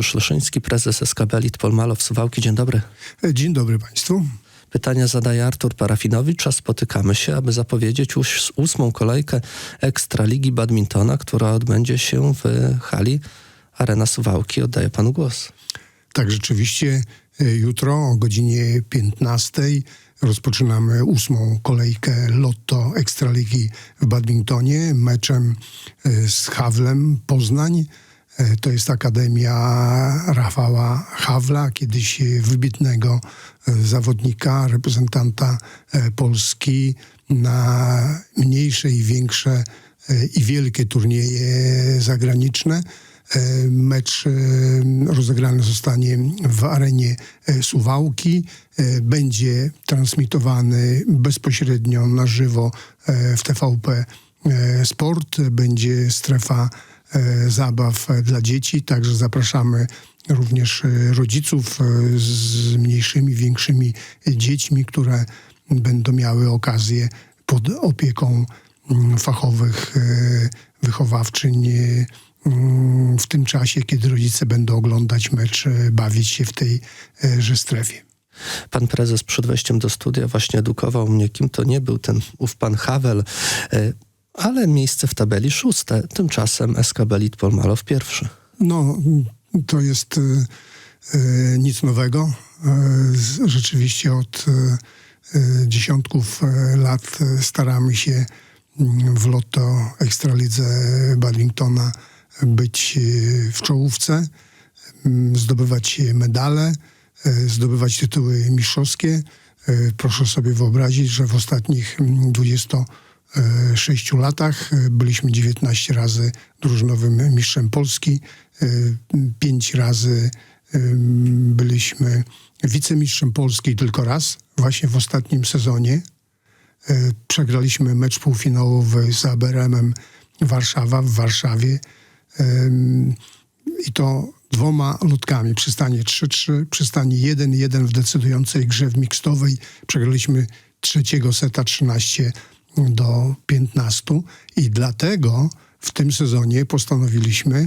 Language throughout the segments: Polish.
Jerzy Szleszyński, prezes SKB Elit Polmalow Suwałki. Dzień dobry. Dzień dobry Państwu. Pytania zadaje Artur Parafinowicz, a spotykamy się, aby zapowiedzieć już ósmą kolejkę Ekstraligi Badmintona, która odbędzie się w hali Arena Suwałki. Oddaję panu głos. Tak, rzeczywiście e, jutro o godzinie 15 rozpoczynamy ósmą kolejkę Lotto Ekstraligi w badmintonie meczem e, z Hawlem Poznań. E, To jest Akademia Rafała Hawla, kiedyś wybitnego e, zawodnika, reprezentanta e, Polski na mniejsze i większe i wielkie turnieje zagraniczne. Mecz rozegrany zostanie w arenie Suwałki. Będzie transmitowany bezpośrednio na żywo w TVP Sport. Będzie strefa zabaw e, dla dzieci, także zapraszamy również e, rodziców e, z mniejszymi, większymi dziećmi, które będą miały okazję pod opieką mm, fachowych e, wychowawczyń e, mm, w tym czasie, kiedy rodzice będą oglądać mecz, e, bawić się w tejże strefie. Pan prezes przed wejściem do studia właśnie edukował mnie, kim to nie był ten ów pan Havel, e, ale miejsce w tabeli szóste, tymczasem SKB Litpol pierwszy. No, to jest y, nic nowego. Y, rzeczywiście od y, dziesiątków lat staramy się mm, w lotto Ekstralidze Badmintona być w czołówce, mm, zdobywać medale, zdobywać tytuły mistrzowskie. Proszę sobie wyobrazić, że w ostatnich mm, 20 E, sześciu latach. E, byliśmy 19 razy drużynowym mistrzem Polski, e, pięć razy byliśmy wicemistrzem Polski tylko raz, właśnie w ostatnim sezonie. Przegraliśmy mecz półfinałowy z ABRM-em Warszawa w Warszawie i to dwoma lutkami Przystanie 3-3, przystanie 1-1 w decydującej grze w mikstowej. Przegraliśmy trzeciego seta 13 do 15. I dlatego w tym sezonie postanowiliśmy,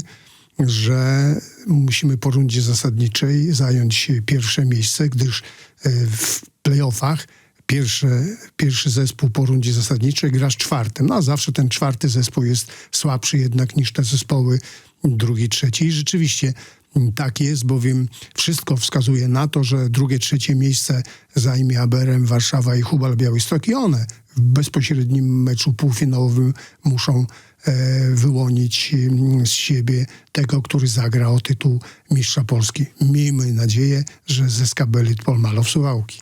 że musimy po rundzie zasadniczej zająć pierwsze miejsce, gdyż e, w playoffach pierwszy, pierwszy zespół po rundzie zasadniczej gra z czwartym. No a zawsze ten czwarty zespół jest słabszy jednak niż te zespoły drugi, trzeci. I rzeczywiście tak jest, bowiem wszystko wskazuje na to, że drugie, trzecie miejsce zajmie ABRM Warszawa i Hubal Białystok i one w bezpośrednim meczu półfinałowym muszą e, wyłonić mm, z siebie tego, który zagra o tytuł mistrza Polski. Miejmy nadzieję, że ze Skabelit Polmalow Suwałki.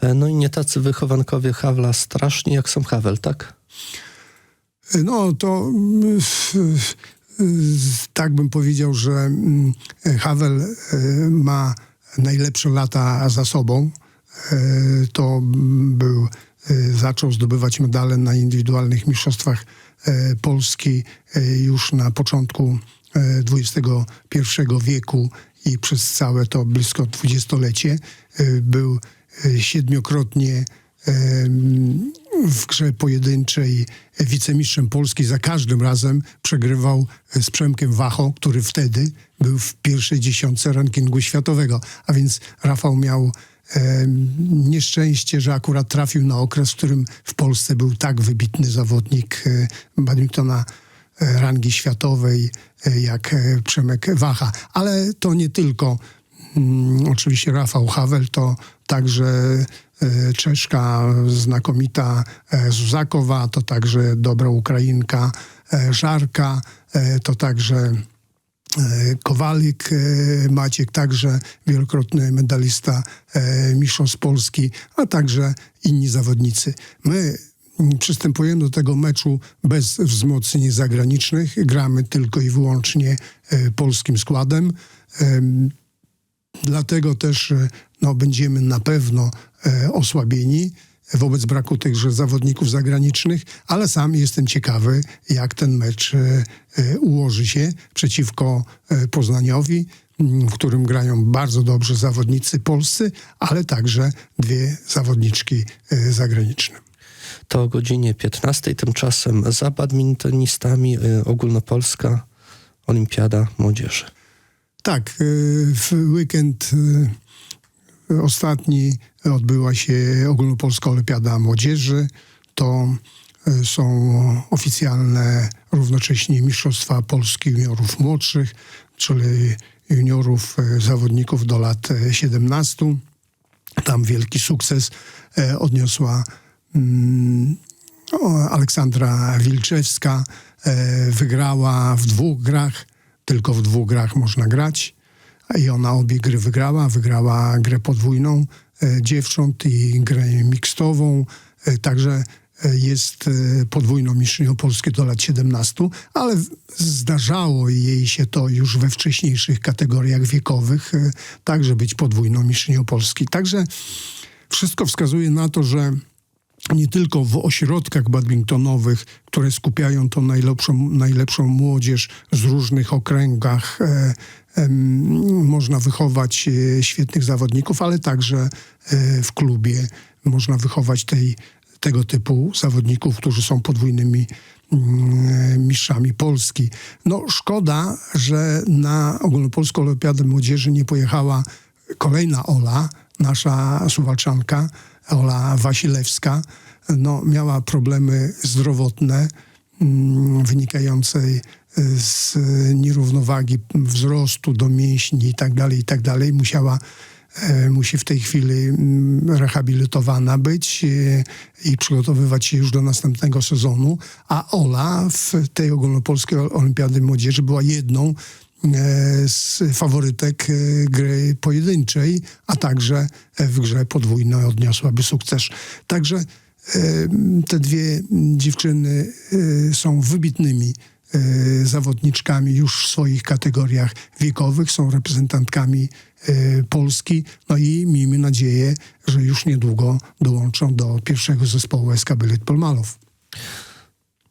E, No i nie tacy wychowankowie Hawla straszni jak sam Havel, tak? No to mm, tak bym powiedział, że mm, Havel e, ma najlepsze lata za sobą. E, To mm, był, e, zaczął zdobywać medale na indywidualnych mistrzostwach Polski już na początku XXI wieku i przez całe to blisko dwudziestolecie. Był siedmiokrotnie w grze pojedynczej wicemistrzem Polski za każdym razem przegrywał z Przemkiem Wacho, który wtedy był w pierwszej dziesiątce rankingu światowego. A więc Rafał miał em, nieszczęście, że akurat trafił na okres, w którym w Polsce był tak wybitny zawodnik e, badmintona e, rangi światowej e, jak e, Przemek Wacha. Ale to nie tylko Mm, oczywiście Rafał Havel to także e, Czeszka znakomita e, Zuzakowa, to także dobra Ukrainka e, Żarka, to także Kowalik Maciek, także wielokrotny medalista mistrzostw Polski, a także inni zawodnicy. My przystępujemy do tego meczu bez wzmocnień zagranicznych, gramy tylko i wyłącznie polskim składem. Dlatego też e, no, będziemy na pewno e, osłabieni wobec braku tychże zawodników zagranicznych, ale sam jestem ciekawy, jak ten mecz e, ułoży się przeciwko Poznaniowi, m, w którym grają bardzo dobrze zawodnicy polscy, ale także dwie zawodniczki zagraniczne. To o godzinie 15. Tymczasem za badmintonistami ogólnopolska Olimpiada Młodzieży. Tak, e, w weekend e, ostatni odbyła się Ogólnopolska Olimpiada Młodzieży. To e, są oficjalne równocześnie Mistrzostwa Polski Juniorów Młodszych, czyli juniorów zawodników do lat e, 17. Tam wielki sukces odniosła mm, o, Aleksandra Wilczewska. Wygrała w dwóch grach, tylko w dwóch grach można grać. I ona obie gry wygrała. Wygrała grę podwójną e, dziewcząt i grę mixtową. E, także e, jest podwójną mistrzynią Polski do lat 17, ale zdarzało jej się to już we wcześniejszych kategoriach wiekowych, także być podwójną mistrzynią Polski. Także wszystko wskazuje na to, że nie tylko w ośrodkach badmintonowych, które skupiają tą najlepszą, najlepszą młodzież z różnych okręgach, e, em, można wychować e, świetnych zawodników, ale także e, w klubie można wychować tej, tego typu zawodników, którzy są podwójnymi mm, mistrzami Polski. No szkoda, że na Ogólnopolską Olimpiadę Młodzieży nie pojechała kolejna Ola, nasza suwalczanka, Ola Wasilewska. No, miała problemy zdrowotne mm, wynikającej y, z nierównowagi wzrostu do mięśni i tak dalej, i tak. Musiała e, musi w tej chwili mm, rehabilitowana być e, i przygotowywać się już do następnego sezonu, a Ola w tej ogólnopolskiej olimpiady młodzieży była jedną z faworytek e, gry pojedynczej, a także e, w grze podwójnej odniosłaby sukces. Także e, te dwie dziewczyny e, są wybitnymi e, zawodniczkami już w swoich kategoriach wiekowych, są reprezentantkami e, Polski, no i miejmy nadzieję, że już niedługo dołączą do pierwszego zespołu SK Belit Polmalow.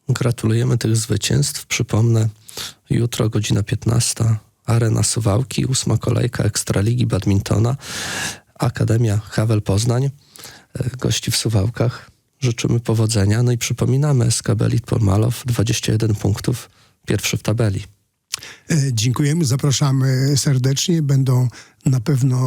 Gratulujemy tych zwycięstw. Przypomnę, jutro godzina 15, Arena Suwałki, ósma kolejka Ekstraligi Badmintona, Akademia Havel Poznań, e, gości w Suwałkach. Życzymy powodzenia. No i przypominamy, SK Belit Polmalow, 21 punktów, pierwszy w tabeli. E, Dziękujemy, zapraszamy serdecznie. Będą na pewno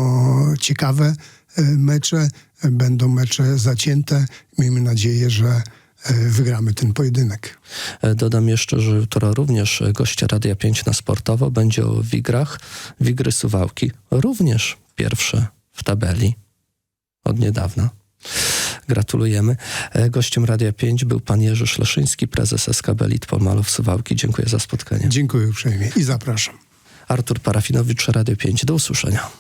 ciekawe e, mecze, będą mecze zacięte. Miejmy nadzieję, że wygramy ten pojedynek. E, Dodam jeszcze, że jutro również e, goście Radia 5 na sportowo będzie o Wigrach. Wigry Suwałki również pierwsze w tabeli od niedawna. Gratulujemy. E, Gościem Radia 5 był pan Jerzy Szleszyński, prezes SKB Lit Pomalow Suwałki. Dziękuję za spotkanie. Dziękuję uprzejmie i zapraszam. Artur Parafinowicz, Radio 5. Do usłyszenia.